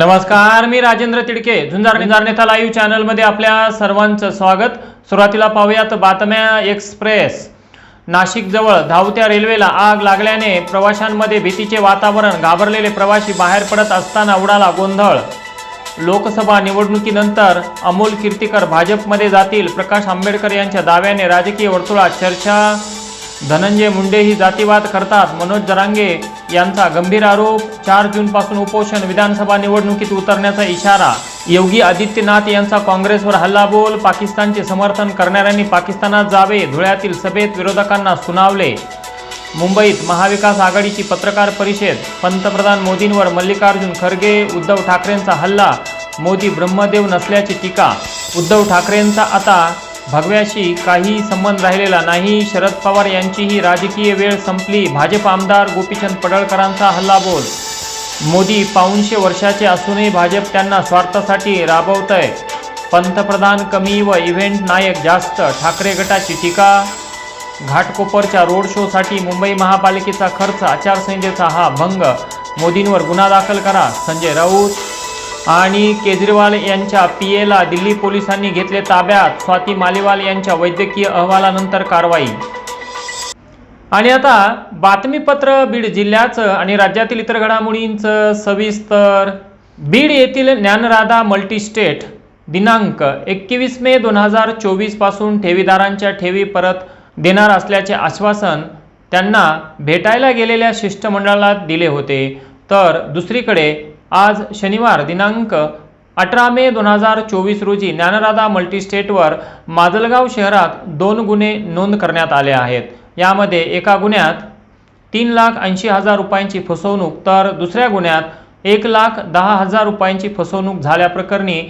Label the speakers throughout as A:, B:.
A: नमस्कार मी राजेंद्र तिडके. झुंजार निंजार नेता लाईव्ह चॅनलमध्ये आपल्या सर्वांचं स्वागत. सुरुवातीला पाहूयात बातम्या एक्सप्रेस. नाशिकजवळ धावत्या रेल्वेला आग लागल्याने प्रवाशांमध्ये भीतीचे वातावरण. घाबरलेले प्रवासी बाहेर पडत असताना उडाला गोंधळ. लोकसभा निवडणुकीनंतर अमोल कीर्तीकर भाजपमध्ये जातील. प्रकाश आंबेडकर यांच्या दाव्याने राजकीय वर्तुळात चर्चा धनंजय मुंडे ही जातीवाद करतात. मनोज जरांगे यांचा गंभीर आरोप. चार जूनपासून उपोषण विधानसभा निवडणुकीत उतरण्याचा इशारा. योगी आदित्यनाथ यांचा काँग्रेसवर हल्लाबोल. पाकिस्तानचे समर्थन करणाऱ्यांनी पाकिस्तानात जावे. धुळ्यातील सभेत विरोधकांना सुनावले. मुंबईत महाविकास आघाडीची पत्रकार परिषद. पंतप्रधान मोदींवर मल्लिकार्जुन खरगे उद्धव ठाकरेंचा हल्ला. मोदी ब्रह्मदेव नसल्याची टीका. उद्धव ठाकरेंचा आता भगव्याशी काही संबंध राहिलेला नाही. शरद पवार यांचीही राजकीय वेळ संपली. भाजप आमदार गोपीचंद पडळकरांचा हल्लाबोल. मोदी पाऊनशे वर्षाचे असूनही भाजप त्यांना स्वार्थासाठी राबवतंय. पंतप्रधान कमी व इव्हेंट नायक जास्त. ठाकरे गटाची टीका. घाटकोपरच्या रोड शोसाठी मुंबई महापालिकेचा खर्च आचारसंहितेचा हा भंग. मोदींवर गुन्हा दाखल करा. संजय राऊत आणि केजरीवाल यांच्या पी एला दिल्ली पोलिसांनी घेतले ताब्यात. स्वाती मालिवाल यांच्या वैद्यकीय अहवालानंतर कारवाई. आणि आता बातमीपत्र बीड जिल्ह्याचं आणि राज्यातील इतर घडामोडींचं सविस्तर. बीड येथील ज्ञानराधा मल्टीस्टेट दिनांक एकवीस मे दोन हजार चोवीसपासून ठेवीदारांच्या ठेवी परत देणार असल्याचे आश्वासन त्यांना भेटायला गेलेल्या शिष्टमंडळाला दिले होते. तर दुसरीकडे आज शनिवार दिनांक अठरा मे दोन हजार चोवीस रोजी ज्ञानराधा मल्टीस्टेटवर माजलगाव शहरात दोन गुन्हे नोंद करण्यात आले आहेत. यामध्ये एका गुन्ह्यात तीन लाख ऐंशी हजार रुपयांची फसवणूक तर दुसऱ्या गुन्ह्यात एक लाख दहा हजार रुपयांची फसवणूक झाल्याप्रकरणी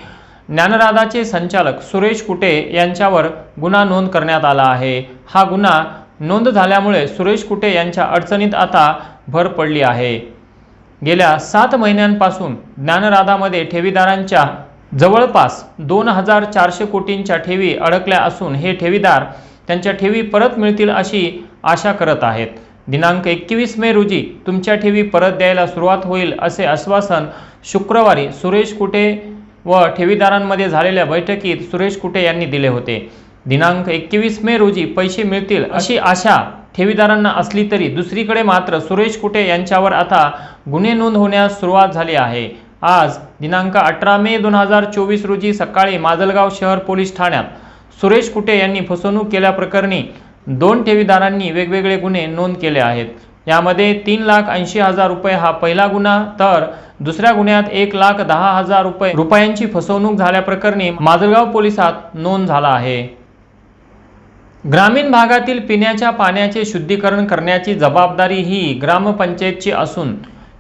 A: ज्ञानराधाचे संचालक सुरेश कुटे यांच्यावर गुन्हा नोंद करण्यात आला आहे. हा गुन्हा नोंद झाल्यामुळे सुरेश कुटे यांच्या अडचणीत आता भर पडली आहे. गेल्या सात महिन्यांपासून ज्ञानराधामध्ये ठेवीदारांच्या जवळपास दोन हजार चारशे कोटींच्या ठेवी अडकल्या असून हे ठेवीदार त्यांच्या ठेवी परत मिळतील अशी आशा करत आहेत. दिनांक एकवीस मे रोजी तुमच्या ठेवी परत द्यायला सुरुवात होईल असे आश्वासन शुक्रवारी सुरेश कुटे व ठेवीदारांमध्ये झालेल्या बैठकीत सुरेश कुटे यांनी दिले होते. दिनांक एकवीस मे रोजी पैसे मिळतील अशी आशा ठेवीदारांना असली तरी दुसरीकडे मात्र सुरेश कुटे यांच्यावर आता गुन्हे नोंद होण्यास सुरुवात झाली आहे. आज दिनांक अठरा मे दोन हजार चोवीस रोजी सकाळी माजलगाव शहर पोलीस ठाण्यात सुरेश कुटे यांनी फसवणूक केल्याप्रकरणी दोन ठेवीदारांनी वेगवेगळे गुन्हे नोंद केले आहेत. यामध्ये तीन लाख ऐंशी हजार रुपये हा पहिला गुन्हा तर दुसऱ्या गुन्ह्यात एक लाख दहा हजार रुपये रुपयांची फसवणूक झाल्याप्रकरणी माजलगाव पोलिसात नोंद झाला आहे. ग्रामीण भागातील पिण्याच्या पाण्याचे शुद्धीकरण करण्याची जबाबदारी ही ग्रामपंचायतची असून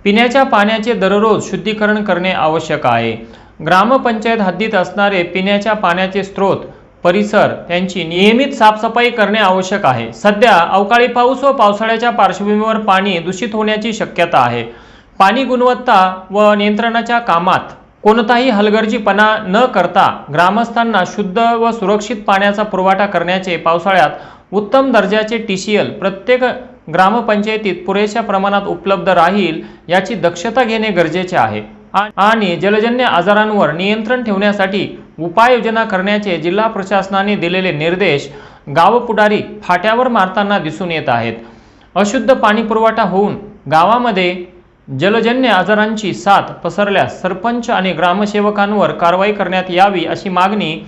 A: पिण्याच्या पाण्याचे दररोज शुद्धीकरण करणे आवश्यक आहे. ग्रामपंचायत हद्दीत असणारे पिण्याच्या पाण्याचे स्रोत परिसर त्यांची नियमित साफसफाई करणे आवश्यक आहे. सध्या अवकाळी पाऊस व पावसाळ्याच्या पार्श्वभूमीवर पाणी दूषित होण्याची शक्यता आहे. पाणी गुणवत्ता व नियंत्रणाच्या कामात कोणताही हलगर्जीपणा न करता ग्रामस्थांना शुद्ध व सुरक्षित पाण्याचा पुरवठा करण्याचे पावसाळ्यात उत्तम दर्जाचे टीसीएल प्रत्येक ग्रामपंचायतीत पुरेशा प्रमाणात उपलब्ध राहील याची दक्षता घेणे गरजेचे आहे. आणि जलजन्य आजारांवर नियंत्रण ठेवण्यासाठी उपाययोजना करण्याचे जिल्हा प्रशासनाने दिलेले निर्देश गावपुढारी फाट्यावर मारताना दिसून येत आहेत. अशुद्ध पाणी पुरवठा होऊन गावामध्ये जलजन्य आजारांची साथ पसरल्यास सरपंच आणि ग्रामसेवकांवर कारवाई करण्यात यावी अशी मागणी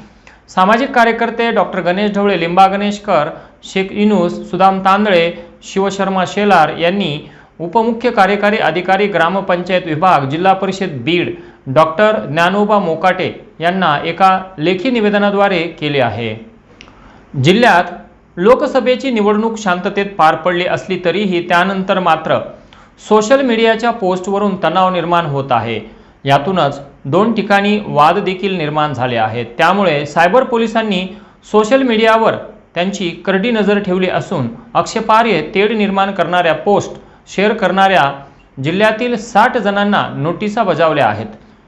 A: सामाजिक कार्यकर्ते डॉक्टर गणेश ढवळे लिंबा गणेशकर शेख इनूस सुदाम तांदळे शिवशर्मा शेलार यांनी उपमुख्य कार्यकारी अधिकारी ग्रामपंचायत विभाग जिल्हा परिषद बीड डॉक्टर ज्ञानोबा मोकाटे यांना एका लेखी निवेदनाद्वारे केले आहे. जिल्ह्यात लोकसभेची निवडणूक शांततेत पार पडली असली तरीही त्यानंतर मात्र सोशल मीडियाच्या पोस्टवरून तणाव निर्माण होत आहे. यातूनच दोन ठिकाणी वाद देखील निर्माण झाले आहेत. त्यामुळे सायबर पोलिसांनी सोशल मीडियावर त्यांची करडी नजर ठेवली असून आक्षेपार्ह तेढ निर्माण करणाऱ्या पोस्ट शेअर करणाऱ्या जिल्ह्यातील साठ जणांना नोटिसा बजावल्या आहेत.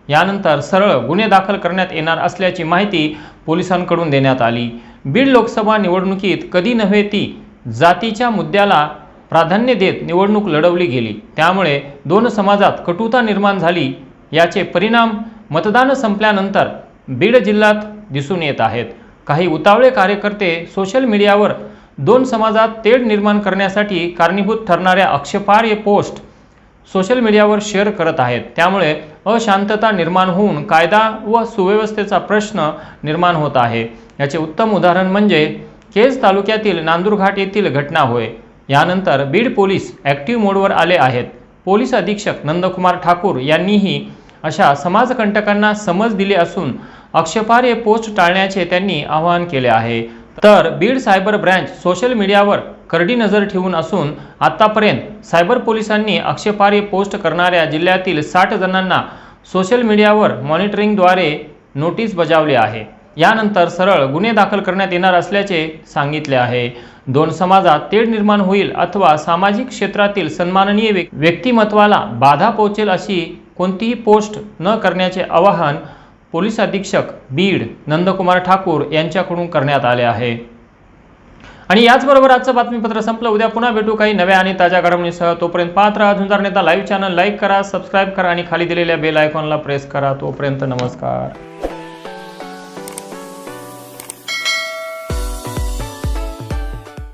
A: यानंतर सरळ गुन्हे दाखल करण्यात येणार असल्याची माहिती पोलिसांकडून देण्यात आली. बीड लोकसभा निवडणुकीत कधी नव्हे ती जातीच्या मुद्द्याला प्राधान्य देत निवडणूक लढवली गेली. त्यामुळे दोन समाजात कटुता निर्माण झाली. याचे परिणाम मतदान संपल्यानंतर बीड जिल्ह्यात दिसून येत आहेत. काही उतावळे कार्यकर्ते सोशल मीडियावर दोन समाजात तेढ निर्माण करण्यासाठी कारणीभूत ठरणाऱ्या आक्षेपार्ह पोस्ट सोशल मीडियावर शेअर करत आहेत. त्यामुळे अशांतता निर्माण होऊन कायदा व सुव्यवस्थेचा प्रश्न निर्माण होत आहे. याचे उत्तम उदाहरण म्हणजे केज तालुक्यातील नांदूरघाट येथील घटना होय. यानंतर बीड पोलीस ॲक्टिव्ह मोडवर आले आहेत. पोलीस अधीक्षक नंदकुमार ठाकूर यांनीही अशा समाजकंटकांना समज दिली असून आक्षेपार्ह पोस्ट टाळण्याचे त्यांनी आवाहन केले आहे. तर बीड सायबर ब्रँच सोशल मीडियावर करडी नजर ठेवून असून आतापर्यंत सायबर पोलिसांनी आक्षेपार्ह पोस्ट करणाऱ्या जिल्ह्यातील साठ जणांना सोशल मीडियावर मॉनिटरिंगद्वारे नोटीस बजावली आहे. यानंतर सरळ गुन्हे दाखल करण्यात येणार असल्याचे सांगितले आहे. दोन समाजात तेढ निर्माण होईल अथवा सामाजिक क्षेत्रातील सन्माननीय व्यक्तिमत्वाला बाधा पोहोचेल अशी कोणतीही पोस्ट न करण्याचे आवाहन पोलीस अधीक्षक बीड नंदकुमार ठाकूर यांच्याकडून करण्यात आले आहे. आणि याचबरोबर आजचं बातमीपत्र संपलं. उद्या पुन्हा भेटू काही नव्या आणि ताज्या घडामोडींसह. तोपर्यंत पाहत राहा Zunjar Neta live channel like करा सबस्क्राईब करा आणि खाली दिलेल्या बेल आयकॉनला प्रेस करा. तोपर्यंत नमस्कार.